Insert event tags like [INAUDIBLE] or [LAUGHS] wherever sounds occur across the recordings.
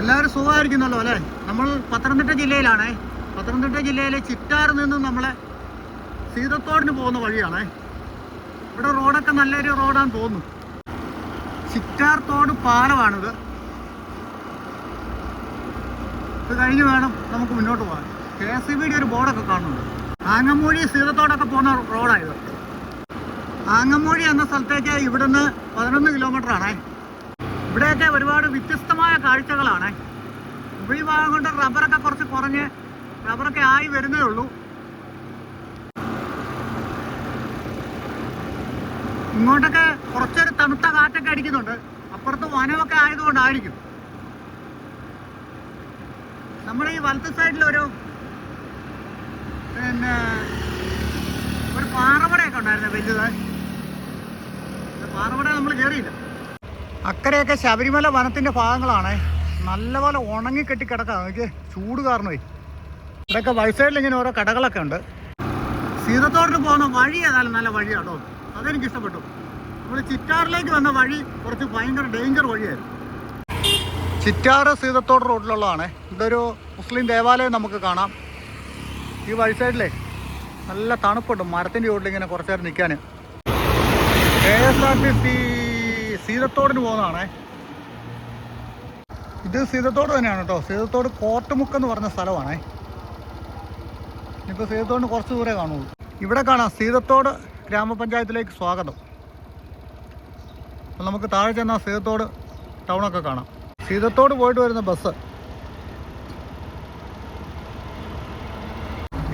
എല്ലാവരും സുഖമായിരിക്കുന്നല്ലോ അല്ലേ? നമ്മൾ പത്തനംതിട്ട ജില്ലയിലാണേ. പത്തനംതിട്ട ജില്ലയിലെ ചിറ്റാറിൽ നിന്നും നമ്മളെ സീതത്തോടിന് പോകുന്ന വഴിയാണേ. ഇവിടെ റോഡൊക്കെ നല്ലൊരു റോഡാന്ന് തോന്നുന്നു. ചിറ്റാർ തോട് പാലമാണിത്. ഇത് കഴിഞ്ഞ് വേണം നമുക്ക് മുന്നോട്ട് പോകാൻ. കെ എസ് സി ബിയുടെ ഒരു ബോർഡൊക്കെ കാണുന്നുണ്ട്. ആങ്ങമൂഴി സീതത്തോടൊക്കെ പോകുന്ന റോഡായത് ആങ്ങമൂഴി എന്ന സ്ഥലത്തേക്ക് ഇവിടുന്ന് പതിനൊന്ന് കിലോമീറ്റർ ആണേ. ഇവിടെയൊക്കെ ഒരുപാട് വ്യത്യസ്തമായ കാഴ്ചകളാണ്. ഇവിടെ ഈ ഭാഗം കൊണ്ട് റബ്ബറൊക്കെ കുറച്ച് കുറഞ്ഞ് റബ്ബറൊക്കെ ആയി വരുന്നേ ഉള്ളൂ. ഇങ്ങോട്ടൊക്കെ കുറച്ചൊരു തണുത്ത കാറ്റൊക്കെ അടിക്കുന്നുണ്ട്. അപ്പുറത്ത് വനമൊക്കെ ആയതുകൊണ്ടായിരിക്കും. നമ്മുടെ ഈ വലത്ത് സൈഡിൽ ഒരു പിന്നെ ഒരു പാറമടയൊക്കെ ഉണ്ടായിരുന്നു വലുത്. പാറമട നമ്മൾ കയറിയില്ല അക്കരെയൊക്കെ ശബരിമല വനത്തിന്റെ ഭാഗങ്ങളാണ്. നല്ലപോലെ ഉണങ്ങിക്കെട്ടി കിടക്കാം. എനിക്ക് ചൂട് കാരണമേ. ഇവിടെയൊക്കെ വൈസൈഡിൽ ഇങ്ങനെ ഓരോ കടകളൊക്കെ ഉണ്ട്. സീതത്തോട്ട് പോകുന്ന വഴി ഏതായാലും നല്ല വഴിയാട്ടോ അതെനിക്ക് ഇഷ്ടപ്പെട്ടു. നമ്മൾ ചിറ്റാറിലേക്ക് വന്ന വഴി കുറച്ച് ഭയങ്കര ഡേഞ്ചർ വഴിയായിരുന്നു. ചിറ്റാറ് സീതത്തോട് റോഡിലുള്ളതാണ്. ഇതൊരു മുസ്ലിം ദേവാലയം നമുക്ക് കാണാം. ഈ വഴി സൈഡിലെ നല്ല തണുപ്പുണ്ട്. മരത്തിന്റെ ചുവട്ടിൽ ഇങ്ങനെ കുറച്ചേരം നിൽക്കാൻ K S R T C സീതത്തോടിന് പോകുന്നതാണേ. ഇത് സീതത്തോട് തന്നെയാണ് കേട്ടോ. സീതത്തോട് കോട്ടുമുക്ക് എന്ന് പറഞ്ഞ സ്ഥലമാണേ. ഇപ്പോൾ സീതത്തോടിന് കുറച്ച് ദൂരെ കാണുള്ളൂ. ഇവിടെ കാണാം സീതത്തോട് ഗ്രാമപഞ്ചായത്തിലേക്ക് സ്വാഗതം. അപ്പം നമുക്ക് താഴെ ചെന്നാൽ സീതത്തോട് ടൗണൊക്കെ കാണാം. സീതത്തോട് പോയിട്ട് വരുന്ന ബസ്.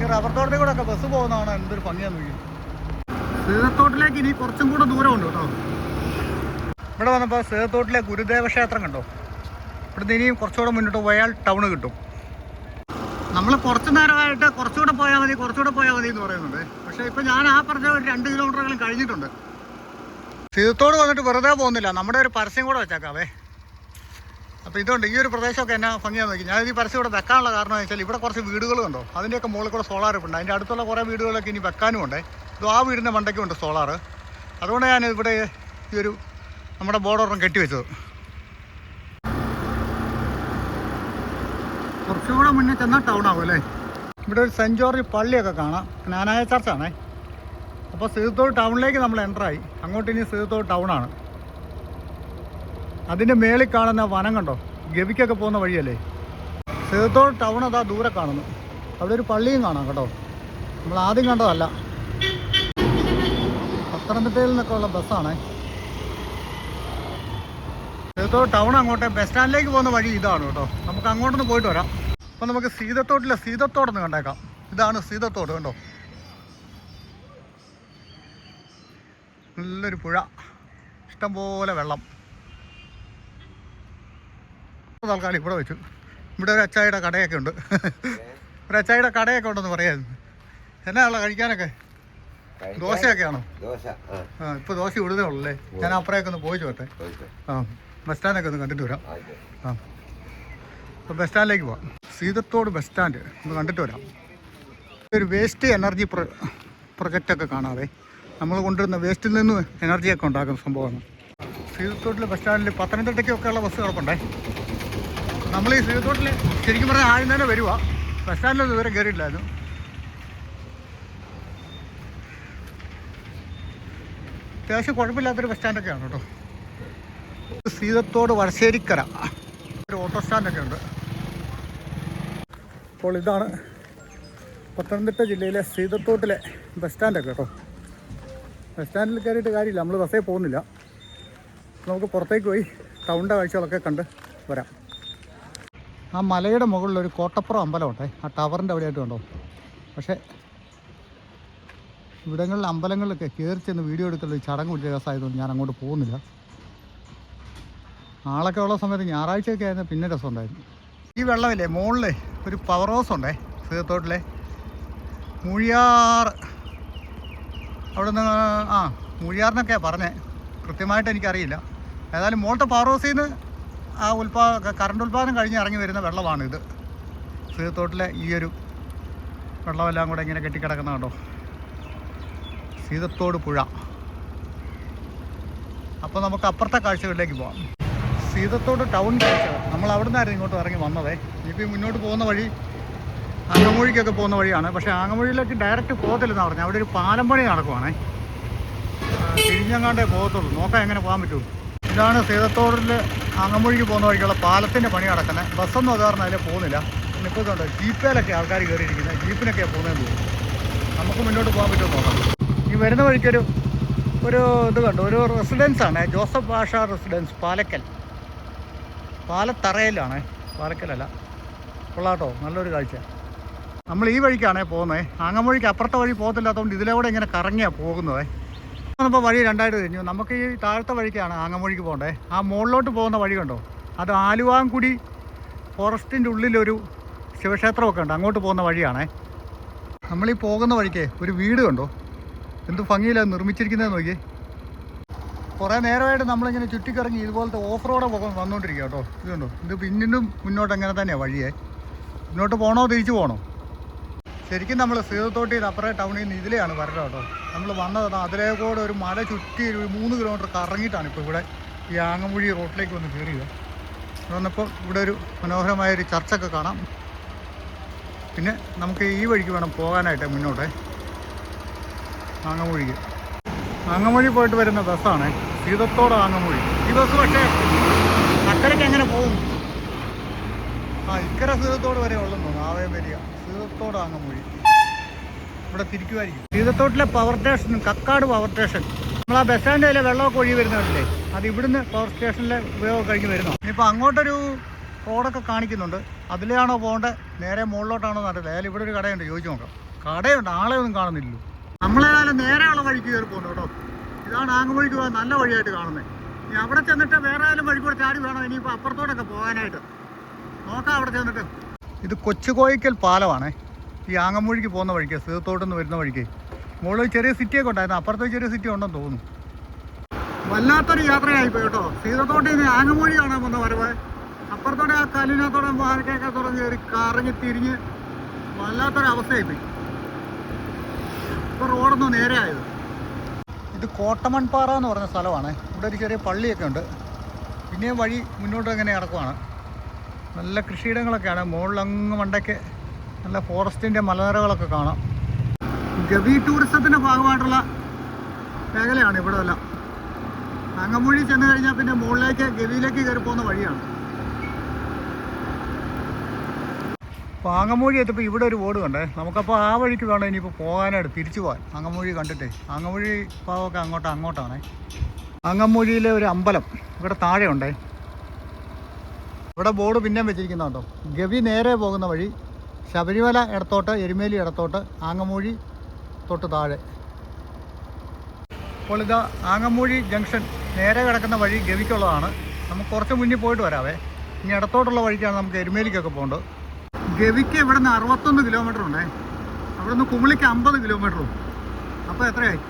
ഈ റബ്ബർ തോട്ടത്തിൽ കൂടെ ഒക്കെ ബസ് പോകുന്നതാണ് എന്തൊരു ഭംഗിയാന്ന് നോക്കി സീതത്തോട്ടിലേക്ക് ഇനി കുറച്ചും കൂടെ ദൂരമുണ്ട് കേട്ടോ. ഇവിടെ വന്നപ്പോൾ സേതോട്ടിലെ ഗുരുദേവ ക്ഷേത്രം കണ്ടോ? ഇവിടുന്ന് ഇനിയും കുറച്ചുകൂടെ മുന്നോട്ട് പോയാൽ ടൗൺ കിട്ടും. നമ്മൾ കുറച്ച് നേരമായിട്ട് കുറച്ചുകൂടെ പോയാൽ മതി കുറച്ചുകൂടെ പോയാൽ മതി എന്ന് പറയുന്നുണ്ട്. പക്ഷേ ഇപ്പം ഞാൻ ആ പറഞ്ഞ ഒരു രണ്ട് കിലോമീറ്ററെങ്കിലും കഴിഞ്ഞിട്ടുണ്ട്. സീതത്തോട് വന്നിട്ട് വെറുതെ പോകുന്നില്ല. നമ്മുടെ ഒരു പരസ്യം കൂടെ വെച്ചേക്കാവേ. അപ്പോൾ ഇതുണ്ട് ഈ ഒരു പ്രദേശമൊക്കെ എന്നാ ഭംഗിയാന്ന് നോക്കി. ഞാൻ ഈ പരസ്യം ഇവിടെ വെക്കാനുള്ള കാരണം എന്ന് വെച്ചാൽ ഇവിടെ കുറച്ച് വീടുകൾ കണ്ടോ? അതിന്റെയൊക്കെ മുകളിൽ കൂടെ സോളാർ ഉണ്ട് അതിന്റെ അടുത്തുള്ള കുറേ വീടുകളൊക്കെ ഇനി വെക്കാനും ഉണ്ട് ഇത് ആ വീടിന്റെ മണ്ടയ്ക്കും ഉണ്ട് സോളാർ അതുകൊണ്ട് ഞാൻ ഇവിടെ ഈ ഒരു നമ്മുടെ ബോർഡൊരെണ്ണം കെട്ടിവെച്ചത്. കുറച്ചുകൂടെ മുന്നേ ചെന്നാൽ ടൗൺ ആവും അല്ലേ? ഇവിടെ ഒരു സെന്റ് ജോർജ് പള്ളിയൊക്കെ കാണാം. ജ്ഞാനായ ചർച്ചാണേ. അപ്പോൾ സീതത്തോട് ടൗണിലേക്ക് നമ്മൾ എന്ററായി അങ്ങോട്ട് ഇനി സീതത്തോട് ടൗണാണ് അതിന്റെ മേളിൽ കാണുന്ന വനം കണ്ടോ? ഗവിക്കൊക്കെ പോകുന്ന വഴിയല്ലേ? സീതത്തോട് ടൗൺ അതാ ദൂരെ കാണുന്നു. അവിടെ ഒരു പള്ളിയും കാണാം കേട്ടോ. നമ്മൾ ആദ്യം കണ്ടതല്ല. പത്തനംതിട്ടയിൽ നിന്നൊക്കെ ഉള്ള ബസ്സാണേ സീതത്തോട് ടൗൺ അങ്ങോട്ടേ ബസ് സ്റ്റാൻഡിലേക്ക് പോകുന്ന വഴി ഇതാണ് കേട്ടോ. നമുക്ക് അങ്ങോട്ടൊന്ന് പോയിട്ട് വരാം. അപ്പം നമുക്ക് സീതത്തോട്ടിലെ സീതത്തോടൊന്ന് കണ്ടേക്കാം. ഇതാണ് സീതത്തോട് കണ്ടോ? നല്ലൊരു പുഴ. ഇഷ്ടംപോലെ വെള്ളം. തൽക്കാലം ഇവിടെ വെച്ചു. ഇവിടെ ഒരു അച്ചായിയുടെ കടയൊക്കെ ഉണ്ട്. ഒരു അച്ചായിയുടെ കടയൊക്കെ ഉണ്ടെന്ന് പറയായിരുന്നു. എന്നാണല്ലോ കഴിക്കാനൊക്കെ? ദോശയൊക്കെയാണോ? ദോശ ആ. ഇപ്പോൾ ദോശ ഇവിടുന്നേ ഉള്ളല്ലേ ഞാൻ അപ്പുറമൊക്കെ ഒന്ന് പോയി ചോട്ടെ. ആ. ബസ് സ്റ്റാൻഡൊക്കെ ഒന്ന് കണ്ടിട്ട് വരാം. ആ. അപ്പോൾ ബസ് സ്റ്റാൻഡിലേക്ക് പോവാം. സീതത്തോട് ബസ് സ്റ്റാൻഡ് ഒന്ന് കണ്ടിട്ട് വരാം. ഒരു വേസ്റ്റ് എനർജി പ്രൊ പ്രൊജക്റ്റൊക്കെ കാണാതെ നമ്മൾ കൊണ്ടുവരുന്ന വേസ്റ്റിൽ നിന്ന് എനർജിയൊക്കെ ഉണ്ടാക്കുന്ന സംഭവമാണ്. സീതത്തോട്ടിലെ ബസ് സ്റ്റാൻഡിൽ പത്തനംതിട്ടയ്ക്കൊക്കെയുള്ള ബസ് കിടപ്പുണ്ടേ. നമ്മൾ ഈ സീതത്തോട്ടിൽ ശരിക്കും പറഞ്ഞാൽ ആദ്യം തന്നെ വരുവാ. ബസ് സ്റ്റാൻഡിൽ ഇതുവരെ കയറിയിട്ടില്ലായിരുന്നു അത്യാവശ്യം കുഴപ്പമില്ലാത്തൊരു ബസ് സ്റ്റാൻഡൊക്കെയാണ് കേട്ടോ. സീതത്തോട് വടശ്ശേരിക്കര. ഒരു ഓട്ടോ സ്റ്റാൻഡൊക്കെ ഉണ്ട് അപ്പോൾ ഇതാണ് പത്തനംതിട്ട ജില്ലയിലെ സീതത്തോട്ടിലെ ബസ് സ്റ്റാൻഡൊക്കെ കേട്ടോ. ബസ് സ്റ്റാൻഡിൽ കയറിയിട്ട് കാര്യമില്ല. നമ്മൾ ബസ്സേ പോകുന്നില്ല. നമുക്ക് പുറത്തേക്ക് പോയി ടൗണിന്റെ കാഴ്ചകളൊക്കെ കണ്ട് വരാം. ആ മലയുടെ മുകളിൽ ഒരു കോട്ടപ്പുറം അമ്പലമുണ്ടേ ആ ടവറിന്റെ അവിടെയായിട്ട് കണ്ടോ? പക്ഷേ ഇവിടങ്ങളിൽ അമ്പലങ്ങളിലൊക്കെ കയറി ചെന്ന് വീഡിയോ എടുക്കുന്ന ഒരു ചടങ്ങ് വലിയ രസമായതുകൊണ്ട് ഞാൻ അങ്ങോട്ട് പോകുന്നില്ല. ആളൊക്കെ ഉള്ള സമയത്ത് ഞായറാഴ്ചയൊക്കെ ആയിരുന്നു പിന്നെ രസമുണ്ടായിരുന്നു. ഈ വെള്ളമില്ലേ മുകളിൽ ഒരു പവർ ഹൗസ് ഉണ്ടേ സീതത്തോട്ടിലെ മൂഴിയാർ. അവിടെ നിന്ന് ആ മൂഴിയാറിനൊക്കെയാണ് പറഞ്ഞേ. കൃത്യമായിട്ട് എനിക്കറിയില്ല. ഏതായാലും മുകളിലത്തെ പവർ ഹൗസിൽ നിന്ന് ആ ഉൽപാ കറണ്ട് ഉൽപ്പാദനം കഴിഞ്ഞ് ഇറങ്ങി വരുന്ന വെള്ളമാണ് ഇത്. സീതത്തോട്ടിലെ ഈ ഒരു വെള്ളമെല്ലാം കൂടെ ഇങ്ങനെ കെട്ടിക്കിടക്കുന്ന കണ്ടോ? സീതത്തോട് പുഴ. അപ്പോൾ നമുക്ക് അപ്പുറത്തെ കാഴ്ചകളിലേക്ക് പോവാം. സീതത്തോട് ടൗൺ കഴിച്ചത് നമ്മൾ അവിടെ നിന്നായിരുന്നു ഇങ്ങോട്ട് ഇറങ്ങി വന്നതേ. ഇനിയിപ്പോൾ മുന്നോട്ട് പോകുന്ന വഴി ആങ്ങമൂഴിക്കൊക്കെ പോകുന്ന വഴിയാണ്. പക്ഷേ ആങ്ങമൂഴിയിലേക്ക് ഡയറക്റ്റ് പോകത്തില്ലെന്നാണ് പറഞ്ഞത് അവിടെ ഒരു പാലം പണി നടക്കുവാണേ. തിരിഞ്ഞങ്ങാണ്ടേ പോകത്തുള്ളൂ. നോക്കാം എങ്ങനെ പോകാൻ പറ്റുള്ളൂ ഇതാണ് സീതത്തോടിൽ ആങ്ങമൂഴിക്ക് പോകുന്ന വഴിക്കുള്ള പാലത്തിന്റെ പണി നടക്കുന്നത് ബസ്സൊന്നും കാരണം അതിൽ പോകുന്നില്ല. ഇപ്പോൾ ഇതുണ്ട്. ജീപ്പേലൊക്കെ ആൾക്കാർ കയറിയിരിക്കുന്നത് ജീപ്പിനൊക്കെ പോകുന്നതെന്ന് തോന്നുന്നു. നമുക്ക് മുന്നോട്ട് പോകാൻ പറ്റുമോ നോക്കാം. ഈ വരുന്ന വഴിക്കൊരു ഒരു ഇത് കണ്ടു. ഒരു റെസിഡൻസ് ആണ്. ജോസഫ് ഭാഷ റെസിഡൻസ് പാലക്കൽ. പാലത്തറയിലാണ്. പാലക്കലല്ല. കൊള്ളാട്ടോ. നല്ലൊരു കാഴ്ച. നമ്മൾ ഈ വഴിക്കാണേ പോകുന്നത് ആങ്ങമൊഴിക്ക് അപ്പുറത്തെ വഴി പോകത്തില്ലാത്തതുകൊണ്ട് ഇതിലൂടെ ഇങ്ങനെ കറങ്ങിയാണ് പോകുന്നത്. ഇപ്പോൾ വഴി രണ്ടായിട്ട് തിരിഞ്ഞു. നമുക്ക് ഈ താഴത്തെ വഴിക്കാണ് ആങ്ങമൊഴിക്ക് പോകേണ്ടത് ആ മുകളിലോട്ട് പോകുന്ന വഴി കണ്ടോ? അത് ആലുവാങ്കുടി ഫോറസ്റ്റിന്റെ ഉള്ളിലൊരു ശിവക്ഷേത്രമൊക്കെ ഉണ്ട്. അങ്ങോട്ട് പോകുന്ന വഴിയാണേ. നമ്മളീ പോകുന്ന വഴിക്ക് ഒരു വീട് കണ്ടോ? എന്ത് ഭംഗിയിലാണ് നിർമ്മിച്ചിരിക്കുന്നത് നോക്കിയേ. കുറേ നേരമായിട്ട് നമ്മളിങ്ങനെ ചുറ്റിക്കറങ്ങി ഇതുപോലത്തെ ഓഫ് റോഡ് വന്നുകൊണ്ടിരിക്കുക കേട്ടോ. ഇതുണ്ടോ? ഇത് പിന്നിനും മുന്നോട്ട് അങ്ങനെ തന്നെയാണ് വഴിയേ. മുന്നോട്ട് പോകണോ തിരിച്ചു പോകണോ ശരിക്കും നമ്മൾ സീതത്തോട്ടിൽ നിന്ന് അപ്പുറേ ടൗണിൽ നിന്ന് ഇതിലെയാണ് വരണം കേട്ടോ. നമ്മൾ വന്നത് അതിലേ കൂടെ ഒരു മല ചുറ്റി ഒരു മൂന്ന് കിലോമീറ്റർ കറങ്ങിയിട്ടാണ് ഇപ്പോൾ ഇവിടെ ഈ ആങ്ങമുഴി റോട്ടിലേക്ക് വന്ന് കയറിയത്. വന്നപ്പോൾ ഇവിടെ ഒരു മനോഹരമായ ഒരു ചർച്ചൊക്കെ കാണാം. പിന്നെ നമുക്ക് ഈ വഴിക്ക് വേണം പോകാനായിട്ട് മുന്നോട്ടേ. ആങ്ങമൊഴിക്ക്. ആങ്ങമൊഴി പോയിട്ട് വരുന്ന ബസ്സാണ്. സീതത്തോട് പോയി ഈ ബസ് പക്ഷേ അക്കരയ്ക്ക് എങ്ങനെ പോകും? ആ ഇക്കര സീതത്തോട് വരെ ഉള്ളെന്ന് നാവേ വരിക. സീതത്തോട് പോയി ഇവിടെ തിരിക്കുമായിരിക്കും. സീതത്തോട്ടിലെ power station Kakkad power station നമ്മൾ ആ ബസ് അതിലെ വെള്ളമൊക്കെ ഒഴി വരുന്നതല്ലേ അത് ഇവിടുന്ന് പവർ സ്റ്റേഷനിലെ ഉപയോഗം കഴിഞ്ഞ് വരുന്നു ഇനിയിപ്പോൾ അങ്ങോട്ടൊരു റോഡൊക്കെ കാണിക്കുന്നുണ്ട്. അതിലെയാണോ പോകേണ്ടത്? നേരെ മുകളിലോട്ടാണോ എന്നറിയില്ല അയാൾ ഇവിടെ ഒരു കടയുണ്ട്. ചോദിച്ചു നോക്കാം. കടയുണ്ട്. ആളെ ഒന്നും കാണുന്നില്ലല്ലോ. നമ്മളേതായാലും നേരെയുള്ള വഴിക്ക് കയറി പോകുന്നു കേട്ടോ. ഇതാണ് ആങ്ങുവഴിക്ക് പോകാൻ നല്ല വഴിയായിട്ട് കാണുന്നത് ഇനി അവിടെ ചെന്നിട്ട് വേറെ ആരും വഴി കൂടെ ചാടി വേണം? ഇനിയിപ്പോൾ അപ്പുറത്തോട്ടൊക്കെ പോകാനായിട്ട്. നോക്കാം അവിടെ ചെന്നിട്ട്. ഇത് കൊച്ചുകോയിക്കൽ പാലമാണ്. ഈ ആങ്ങമൂഴിക്ക് പോകുന്ന വഴിക്ക് സീതത്തോട്ട് നിന്ന് വരുന്ന വഴിക്ക്. മുകളിൽ ചെറിയ സിറ്റിയൊക്കെ ഉണ്ടായിരുന്നു. അപ്പുറത്ത് ചെറിയ സിറ്റി ഉണ്ടെന്ന് തോന്നുന്നു. വല്ലാത്തൊരു യാത്രയായിപ്പോയി കേട്ടോ. സീതത്തോട്ട് നിന്ന് ആങ്ങമൂഴി കാണാൻ വന്ന വരവ്. അപ്പുറത്തോടെ ആ കല്ലിനകത്തോടെ വാഴക്കൊക്കെ തുടങ്ങി കയറി കറങ്ങി തിരിഞ്ഞ് വല്ലാത്തൊരു അവസ്ഥയായിപ്പോയി ഇപ്പോൾ റോഡൊന്നും നേരെയായത് ഇത് കോട്ടമൺപാറ എന്ന് പറഞ്ഞ സ്ഥലമാണ്. ഇവിടെ ഒരു ചെറിയ പള്ളിയൊക്കെ ഉണ്ട്. പിന്നെയും വഴി മുന്നോട്ട് അങ്ങനെ നടക്കുവാണ്. നല്ല കൃഷിയിടങ്ങളൊക്കെയാണ്. മുകളിലങ്ങ് മണ്ടയ്ക്ക് നല്ല ഫോറസ്റ്റിന്റെ മലനിരകളൊക്കെ കാണാം. ഗവി ടൂറിസത്തിന്റെ ഭാഗമായിട്ടുള്ള മേഖലയാണ് ഇവിടെ എല്ലാം അങ്ങമൂഴി ചെന്ന് കഴിഞ്ഞാൽ പിന്നെ മുകളിലേക്ക് ഗവിയിലേക്ക് കയറി പോകുന്ന വഴിയാണ്. അപ്പോൾ ആങ്ങമൂഴി എത്തിയപ്പോൾ ഇവിടെ ഒരു ബോർഡ് കണ്ടേ. നമുക്കപ്പോൾ ആ വഴിക്ക് വേണം ഇനിയിപ്പോൾ പോകാനായിട്ട് തിരിച്ചു പോകാൻ. അങ്ങമൂഴി കണ്ടിട്ടേ. അങ്ങമൂഴി പാവമൊക്കെ അങ്ങോട്ട് അങ്ങോട്ടാണേ. അങ്ങമൂഴിയിലെ ഒരു അമ്പലം ഇവിടെ താഴെ ഉണ്ടേ ഇവിടെ ബോർഡ് പിന്നെയും വെച്ചിരിക്കുന്നുണ്ടോ ഗവി നേരെ പോകുന്ന വഴി ശബരിമല ഇടത്തോട്ട് എരുമേലി ഇടത്തോട്ട് ആങ്ങമൂഴി തൊട്ട് താഴെ. അപ്പോൾ ഇത് ആങ്ങമൂഴി ജംഗ്ഷൻ നേരെ കിടക്കുന്ന വഴി ഗവിക്കുള്ളതാണ്. നമുക്ക് കുറച്ച് മുന്നിൽ പോയിട്ട് വരാവേ. ഇനി ഇടത്തോട്ടുള്ള വഴിക്കാണ് നമുക്ക് എരുമേലിക്കൊക്കെ പോകേണ്ടത്. ഗവിക്ക് ഇവിടെ നിന്ന് അറുപത്തൊന്ന് കിലോമീറ്റർ ഉണ്ടേ. അവിടെ നിന്ന് കുമിളിക്ക് അമ്പത് കിലോമീറ്ററും അപ്പോൾ എത്രയായി?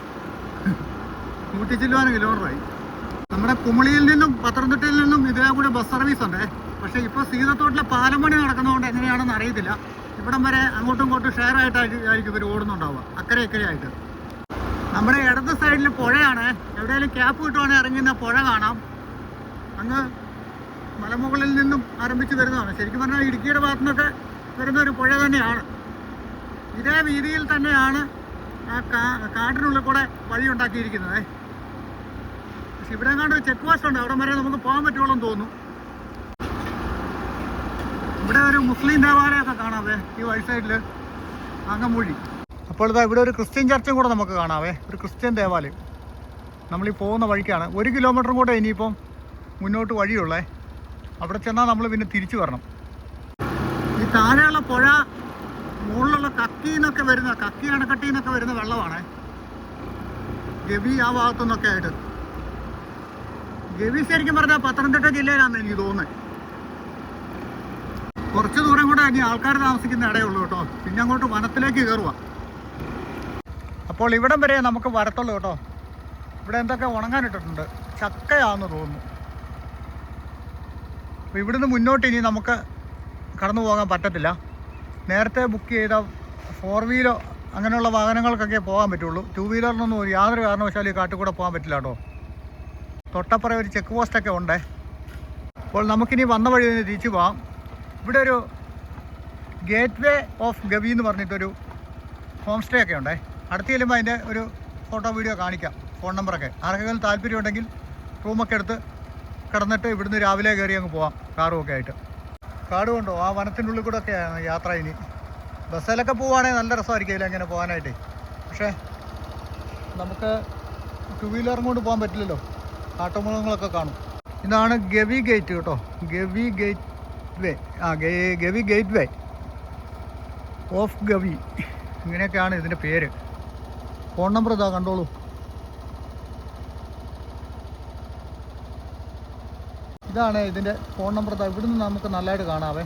നൂറ്റി ചില്ലുവാനും കിലോമീറ്ററായി നമ്മുടെ കുമിളിയിൽ നിന്നും പത്തനംതിട്ടയിൽ നിന്നും ഇതിലെ കൂടെ ബസ് സർവീസ് ഉണ്ട്. പക്ഷേ ഇപ്പോൾ സീതത്തോട്ടിലെ പാലം പണി നടക്കുന്നതുകൊണ്ട് എങ്ങനെയാണെന്ന് അറിയത്തില്ല. ഇവിടം വരെ അങ്ങോട്ടും ഇങ്ങോട്ടും ഷെയർ ആയിട്ടായിരിക്കും ഇവർ ഓടുന്നുണ്ടാവുക. അക്കരെ ഇക്കരെ ആയിട്ട്. നമ്മുടെ ഇടത് സൈഡിൽ പുഴയാണ്. എവിടെയെങ്കിലും ക്യാപ്പ് കിട്ടുവാണെങ്കിൽ ഇറങ്ങുന്ന പുഴ കാണാം. അങ്ങ് മലമുകളിൽ നിന്നും ആരംഭിച്ച് വരുന്നതാണ്. ശരിക്കും പറഞ്ഞാൽ ഇടുക്കിയുടെ ഭാഗത്തു നിന്നൊക്കെ വരുന്ന ഒരു പുഴ തന്നെയാണ്. ഇതേ വീതിയിൽ തന്നെയാണ് ആ കാട്ടിനുള്ളിൽ കൂടെ വഴി ഉണ്ടാക്കിയിരിക്കുന്നത്. പക്ഷെ ഇവിടെ എങ്ങാണ്ട് ഒരു ചെക്ക് പോസ്റ്റ് ഉണ്ട്. അവിടെ വരെ നമുക്ക് പോകാൻ പറ്റുള്ളൂ തോന്നുന്നു. ഇവിടെ ഒരു മുസ്ലിം ദേവാലയമൊക്കെ കാണാവേ ഈ വഴി സൈഡിൽ അങ്ങമൂഴി അപ്പോൾ ഇതാ ഇവിടെ ഒരു ക്രിസ്ത്യൻ ചർച്ചും കൂടെ നമുക്ക് കാണാവേ ഒരു ക്രിസ്ത്യൻ ദേവാലയം. നമ്മൾ ഈ പോകുന്ന വഴിക്കാണ്. ഒരു കിലോമീറ്ററും കൂടെ ഇനിയിപ്പം മുന്നോട്ട് വഴിയുള്ളേ. അവിടെ ചെന്നാൽ നമ്മൾ പിന്നെ തിരിച്ചു വരണം. താഴെയുള്ള പുഴ മുകളിലുള്ള കക്കി എന്നൊക്കെ വരുന്ന കക്കി അണക്കെട്ടി എന്നൊക്കെ വരുന്ന വെള്ളമാണ്. ഗവി ആ ഭാഗത്തു നിന്നൊക്കെ ആയിട്ട്. ഗവി ശരിക്കും പറഞ്ഞാൽ പത്തനംതിട്ട ജില്ലയിലാണ് എനിക്ക് തോന്നുന്നത് കുറച്ച് ദൂരം കൂടെ ഇനി ആൾക്കാർ താമസിക്കുന്ന ഇടയുള്ളൂ കേട്ടോ. പിന്നെ അങ്ങോട്ട് വനത്തിലേക്ക് കയറുക അപ്പോൾ ഇവിടം വരെ നമുക്ക് വരത്തുള്ളൂ കേട്ടോ. ഇവിടെ എന്തൊക്കെ ഉണങ്ങാനിട്ടിട്ടുണ്ട്. ചക്കയാന്ന് തോന്നുന്നു. അപ്പോൾ ഇവിടുന്ന് മുന്നോട്ട് ഇനി നമുക്ക് കടന്നു പോകാൻ പറ്റത്തില്ല. നേരത്തെ ബുക്ക് ചെയ്ത ഫോർ വീലോ അങ്ങനെയുള്ള വാഹനങ്ങൾക്കൊക്കെ പോകാൻ പറ്റുള്ളൂ. ടു വീലറിനൊന്നും ഒരു യാതൊരു കാരണവശാലും ഈ പോകാൻ പറ്റില്ല കേട്ടോ. തൊട്ടപ്പുറം ഒരു ചെക്ക് പോസ്റ്റൊക്കെ ഉണ്ടേ. അപ്പോൾ നമുക്കിനി വന്ന വഴി തന്നെ തിരിച്ചു പോകാം. ഇവിടെ ഒരു ഗേറ്റ് വേ ഓഫ് ഗവി എന്ന് പറഞ്ഞിട്ടൊരു ഹോം സ്റ്റേ ഒക്കെ ഉണ്ടേ. അടുത്ത് ചെല്ലുമ്പോൾ അതിന്റെ ഒരു ഫോട്ടോ വീഡിയോ കാണിക്കാം. ഫോൺ നമ്പറൊക്കെ ആർക്കെങ്കിലും താല്പര്യമുണ്ടെങ്കിൽ റൂമൊക്കെ എടുത്ത് കിടന്നിട്ട് ഇവിടുന്ന് രാവിലെ കയറി അങ്ങ് പോവാം കാറും ഒക്കെ ആയിട്ട്. കാട് ആ വനത്തിന്റെ ഉള്ളിൽ കൂടെ ഒക്കെയാണ് യാത്ര ഇനി. ബസ്സിലൊക്കെ പോവുകയാണെങ്കിൽ നല്ല രസമായിരിക്കില്ല അങ്ങനെ പോകാനായിട്ട്. പക്ഷേ നമുക്ക് ടു വീലറും കൊണ്ട് പോകാൻ പറ്റില്ലല്ലോ. കാട്ടുമൃഗങ്ങളൊക്കെ കാണും. ഇതാണ് ഗവി ഗേറ്റ് കേട്ടോ. ഗവി ഗേറ്റ് വേ ആ Gavi gate way of Gavi. ഇങ്ങനെയൊക്കെയാണ് ഇതിന്റെ പേര്. ഫോൺ നമ്പർ ഇതാ കണ്ടോളൂ. ഇതാണ് ഇതിന്റെ ഫോൺ നമ്പർ. ഇവിടുന്ന് നമുക്ക് നല്ലതായിട്ട് കാണാവേ.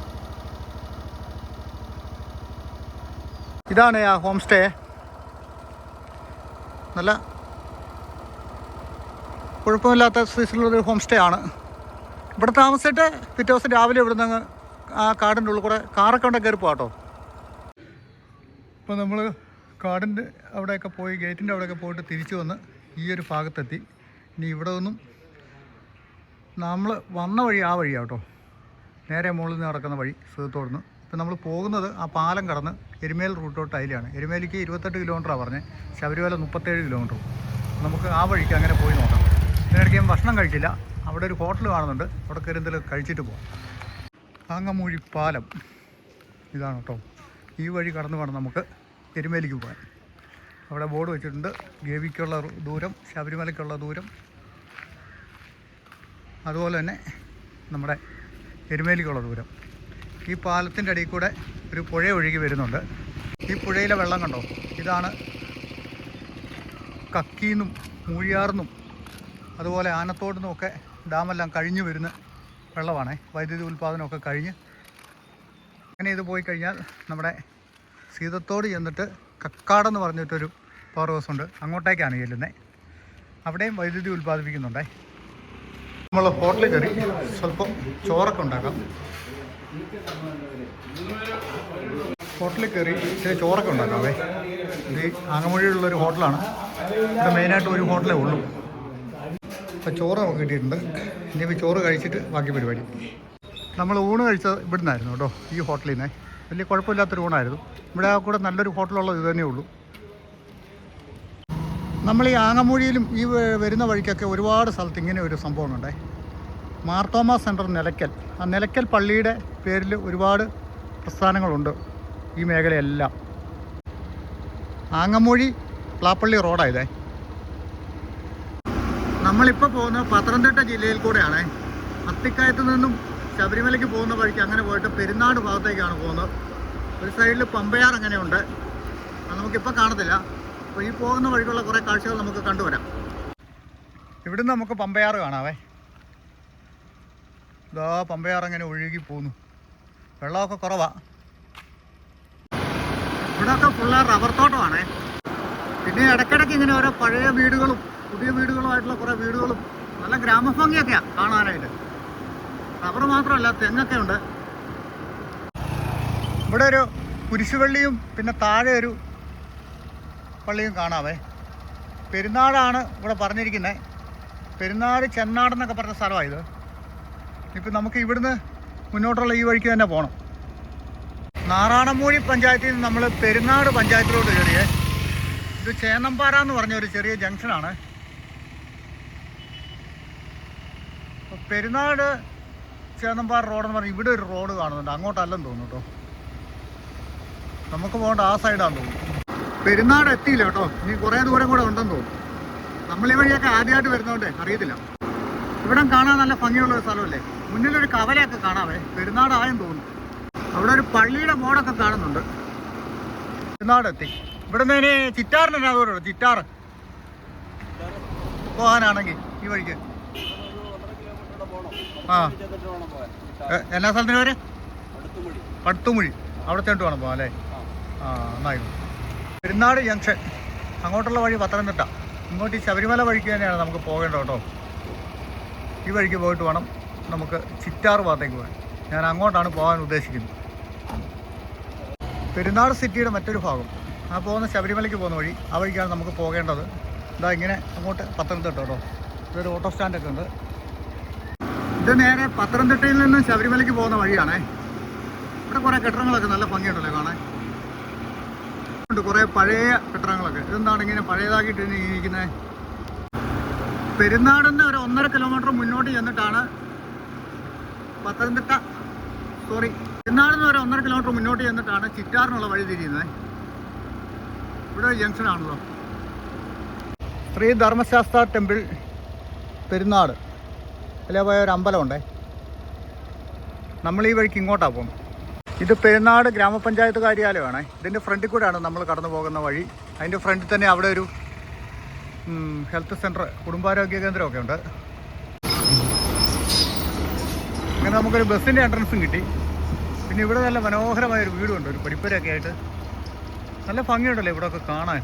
ഇതാണ് ആ ഹോം സ്റ്റേ. നല്ല കുഴപ്പമില്ലാത്ത സൈസിലുള്ളൊരു ഹോം സ്റ്റേ ആണ്. ഇവിടെ താമസിച്ചിട്ട് പിറ്റേ ദിവസം രാവിലെ ഇവിടുന്ന് അങ്ങ് ആ കാടിന്റെ ഉള്ളിൽ കൂടെ കാറൊക്കെ ഉണ്ടെങ്കിൽ കയറി പോകാം കേട്ടോ ഇപ്പോൾ നമ്മൾ കാടിന്റെ അവിടെയൊക്കെ പോയി ഗേറ്റിന്റെ അവിടെയൊക്കെ പോയിട്ട് തിരിച്ചു വന്ന് ഈ ഒരു ഭാഗത്തെത്തി. ഇനി ഇവിടെ നിന്നും നമ്മൾ വന്ന വഴി ആ വഴിയാണ് കേട്ടോ നേരെ മുകളിൽ നിന്ന് നടക്കുന്ന വഴി സുഖത്തോടുന്ന് ഇപ്പം നമ്മൾ പോകുന്നത് ആ പാലം കടന്ന് എരുമേൽ റൂട്ടോട്ട് അതിലാണ് എരുമേലിക്ക് ഇരുപത്തെട്ട് കിലോമീറ്ററാണ് പറഞ്ഞത് ശബരിമല മുപ്പത്തേഴ് കിലോമീറ്റർ. നമുക്ക് ആ വഴിക്ക് അങ്ങനെ പോയി നോക്കാം. ഇതിനിടയ്ക്ക് ഞാൻ ഭക്ഷണം കഴിച്ചില്ല. അവിടെ ഒരു ഹോട്ടൽ കാണുന്നുണ്ട്. അവിടെ കയറി എന്തെങ്കിലും കഴിച്ചിട്ട് പോകാം ആങ്ങമൂഴി പാലം. ഇതാണ് കേട്ടോ. ഈ വഴി കടന്നു വേണം നമുക്ക് എരുമേലിക്ക് പോകാൻ. അവിടെ ബോർഡ് വെച്ചിട്ടുണ്ട്. ഗവിക്കുള്ള ദൂരം ശബരിമലയ്ക്കുള്ള ദൂരം അതുപോലെ തന്നെ നമ്മുടെ എരുമേലിക്കുള്ള ദൂരം. ഈ പാലത്തിന്റെ അടിയിൽ കൂടെ ഒരു പുഴ ഒഴുകി വരുന്നുണ്ട്. ഈ പുഴയിലെ വെള്ളം കണ്ടോ? ഇതാണ് കക്കീന്നും മൂഴിയാർന്നും അതുപോലെ ആനത്തോടുന്നും ഒക്കെ ഡാമെല്ലാം കഴിഞ്ഞു വരുന്ന വെള്ളമാണേ. വൈദ്യുതി ഉൽപ്പാദനമൊക്കെ കഴിഞ്ഞ് അങ്ങനെ ഇത് പോയി കഴിഞ്ഞാൽ നമ്മുടെ സീതത്തോട് ചെന്നിട്ട് കക്കാടെന്ന് പറഞ്ഞിട്ടൊരു പവർ ഹൗസ് ഉണ്ട്. അങ്ങോട്ടേക്കാണ് ചെല്ലുന്നത് അവിടെയും വൈദ്യുതി ഉൽപ്പാദിപ്പിക്കുന്നുണ്ടേ. നമ്മൾ ഹോട്ടലിൽ കയറി സ്വല്പം ചോറൊക്കെ ഉണ്ടാക്കാം. ഹോട്ടലിൽ കയറി ഇച്ചിരി ചോറൊക്കെ ഉണ്ടാക്കാവേ ഇത് ആങ്ങമൊഴിയുള്ള ഒരു ഹോട്ടലാണ്. ഇവിടെ മെയിനായിട്ട് ഒരു ഹോട്ടലേ ഉള്ളൂ. അപ്പോൾ ചോറ് നമുക്ക് കിട്ടിയിട്ടുണ്ട്. ഇനിയിപ്പോൾ ചോറ് കഴിച്ചിട്ട് ബാക്കി പരിപാടി. നമ്മൾ ഊണ് കഴിച്ചത് ഇവിടുന്നായിരുന്നു കേട്ടോ ഈ ഹോട്ടലിൽ നിന്ന്. വലിയ കുഴപ്പമില്ലാത്തൊരു ഊണായിരുന്നു. ഇവിടെ കൂടെ നല്ലൊരു ഹോട്ടലുള്ളത് ഇത് തന്നെ ഉള്ളൂ നമ്മൾ ഈ ആങ്ങമൂഴിയിലും ഈ വരുന്ന വഴിക്കൊക്കെ ഒരുപാട് സ്ഥലത്ത് ഇങ്ങനെ ഒരു സംഭവമുണ്ടേ. മാർത്തോമ സെന്റർ നിലയ്ക്കൽ. ആ നിലയ്ക്കൽ പള്ളിയുടെ പേരിൽ ഒരുപാട് പ്രസ്ഥാനങ്ങളുണ്ട് ഈ മേഖലയെല്ലാം. ആങ്ങമൂഴി പ്ലാപ്പള്ളി റോഡായതേ നമ്മളിപ്പോൾ പോകുന്നത് പത്തനംതിട്ട ജില്ലയിൽ കൂടെയാണ്. അത്തിക്കയത്ത് നിന്നും ശബരിമലയ്ക്ക് പോകുന്ന വഴിക്ക് അങ്ങനെ പോയിട്ട് പെരുന്നാട് ഭാഗത്തേക്കാണ് പോകുന്നത്. ഒരു സൈഡിൽ പമ്പയാർ അങ്ങനെയുണ്ട്. അത് നമുക്കിപ്പോൾ കാണത്തില്ല. അപ്പോൾ ഈ പോകുന്ന വഴിക്കുള്ള കുറേ കാഴ്ചകൾ നമുക്ക് കണ്ടുവരാം. ഇവിടുന്ന് നമുക്ക് പമ്പയാറ് കാണാവേ. ഇതാ പമ്പയാർ അങ്ങനെ ഒഴുകി പോന്നു. വെള്ളമൊക്കെ കുറവാ. ഇവിടെയൊക്കെ ഫുള്ള റബ്ബർ തോട്ടമാണേ. പിന്നെ ഇടയ്ക്കിടയ്ക്ക് ഇങ്ങനെ ഓരോ പഴയ വീടുകളും പുതിയ വീടുകളുമായിട്ടുള്ള കുറേ വീടുകളും നല്ല ഗ്രാമഭംഗിയൊക്കെയാണ് കാണാനായിട്ട്. റബ്ബർ മാത്രമല്ല തെങ്ങൊക്കെ ഉണ്ട്. ഇവിടെ ഒരു കുരിശുവള്ളിയും പിന്നെ താഴെ ഒരു പള്ളിയും കാണാവേ. പെരുന്നാടാണ് ഇവിടെ പറഞ്ഞിരിക്കുന്നത് പെരുന്നാട് ചെന്നാടെന്നൊക്കെ പറഞ്ഞ സ്ഥലമാണ് ഇത്. ഇപ്പം നമുക്ക് ഇവിടുന്ന് മുന്നോട്ടുള്ള ഈ വഴിക്ക് തന്നെ പോകണം നാറാണമൂഴി പഞ്ചായത്തിൽ നിന്ന് നമ്മൾ പെരുന്നാട് പഞ്ചായത്തിലോട്ട് കയറിയേ. ഇത് ചേന്നമ്പാറ എന്ന് പറഞ്ഞ ഒരു ചെറിയ ജംഗ്ഷനാണ്. പെരുന്നാട് ചേന്നമ്പാറ റോഡെന്ന് പറഞ്ഞാൽ ഇവിടെ ഒരു റോഡ് കാണുന്നുണ്ട്. അങ്ങോട്ടല്ലെന്ന് തോന്നുന്നു കേട്ടോ. നമുക്ക് പോകേണ്ട ആ സൈഡാണെന്ന് തോന്നുന്നു. പെരുന്നാട് എത്തിയില്ല കേട്ടോ. ഇനി കുറേ ദൂരം കൂടെ ഉണ്ടെന്ന് തോന്നുന്നു. നമ്മൾ ഈ വഴിയൊക്കെ ആദ്യമായിട്ട് വരുന്നതുകൊണ്ടേ അറിയത്തില്ല. ഇവിടെ കാണാൻ നല്ല ഭംഗിയുള്ള ഒരു സ്ഥലമല്ലേ? മുന്നിലൊരു കവലയൊക്കെ കാണാവേ. പെരുന്നാടായെന്ന് തോന്നുന്നു. അവിടെ ഒരു പള്ളിയുടെ ബോർഡൊക്കെ കാണുന്നുണ്ട്. പെരുന്നാടെത്തി ഇവിടെ നിന്ന് ഇനി ചിറ്റാറിന് ദൂരമുള്ളൂ ചിറ്റാറ്. പോകാനാണെങ്കിൽ ഈ വഴിക്ക്. ആ. എല്ലാ സ്ഥലത്തിനും വരെ പേര് പടുത്തുമുഴി അവിടെ ചെന്നിട്ട് വേണം പോകാം അല്ലേ? ആ. നന്നായിരുന്നു പെരുന്നാട് ജംഗ്ഷൻ അങ്ങോട്ടുള്ള വഴി പത്തനംതിട്ട. ഇങ്ങോട്ട് ഈ ശബരിമല വഴിക്ക് തന്നെയാണ് നമുക്ക് പോകേണ്ടത് കേട്ടോ. ഈ വഴിക്ക് പോയിട്ട് വേണം നമുക്ക് ചിറ്റാർ ഭാഗത്തേക്ക് പോകാൻ. ഞാൻ അങ്ങോട്ടാണ് പോകാൻ ഉദ്ദേശിക്കുന്നത്. പെരുന്നാട് സിറ്റിയുടെ മറ്റൊരു ഭാഗം. ആ പോകുന്ന ശബരിമലയ്ക്ക് പോകുന്ന വഴി ആ വഴിക്കാണ് നമുക്ക് പോകേണ്ടത്. ഇതാ ഇങ്ങനെ അങ്ങോട്ട് പത്തനംതിട്ട കേട്ടോ. ഇതൊരു ഓട്ടോ സ്റ്റാൻഡൊക്കെ ഉണ്ട്. ഇത് നേരെ പത്തനംതിട്ടയിൽ നിന്ന് ശബരിമലയ്ക്ക് പോകുന്ന വഴിയാണേ. ഇവിടെ കുറേ കെട്ടിടങ്ങളൊക്കെ നല്ല ഭംഗിയുണ്ടല്ലോ കാണാൻ? ഉണ്ട് കുറേ പഴയ കെട്ടിടങ്ങളൊക്കെ. ഇതെന്താണ് ഇങ്ങനെ പഴയതാക്കിയിട്ട് ഇരിക്കുന്നത് പെരുന്നാടിന്ന് ഒരു ഒന്നര കിലോമീറ്റർ മുന്നോട്ട് ചെന്നിട്ടാണ് പത്തനംതിട്ട സോറി പെരുന്നാടിന്ന് ഒരു ഒന്നര കിലോമീറ്റർ മുന്നോട്ട് ചെന്നിട്ടാണ് ചിറ്റാറിനുള്ള വഴി തിരിയുന്നത് ഇവിടെ ജംഗ്ഷനാണല്ലോ ശ്രീ ധർമ്മശാസ്ത്ര ടെമ്പിൾ പെരുന്നാട് അല്ലേ പോയ ഒരു അമ്പലമുണ്ടേ നമ്മൾ ഈ വഴിക്ക് ഇങ്ങോട്ടാണ് പോകുന്നത്. ഇത് പെരുന്നാട് ഗ്രാമപഞ്ചായത്ത് കാര്യാലയമാണ്. ഇതിന്റെ ഫ്രണ്ടിൽ കൂടെയാണ് നമ്മൾ കടന്നു പോകുന്ന വഴി. അതിന്റെ ഫ്രണ്ടിൽ തന്നെ അവിടെ ഒരു ഹെൽത്ത് സെന്റർ കുടുംബാരോഗ്യ കേന്ദ്രമൊക്കെ ഉണ്ട്. അങ്ങനെ നമുക്കൊരു ബസ്സിന്റെ എൻട്രൻസും കിട്ടി. പിന്നെ ഇവിടെ നല്ല മനോഹരമായൊരു വീടുണ്ട്. ഒരു പടിപ്പരൊക്കെ ആയിട്ട് നല്ല ഭംഗിയുണ്ടല്ലോ ഇവിടെയൊക്കെ കാണാൻ.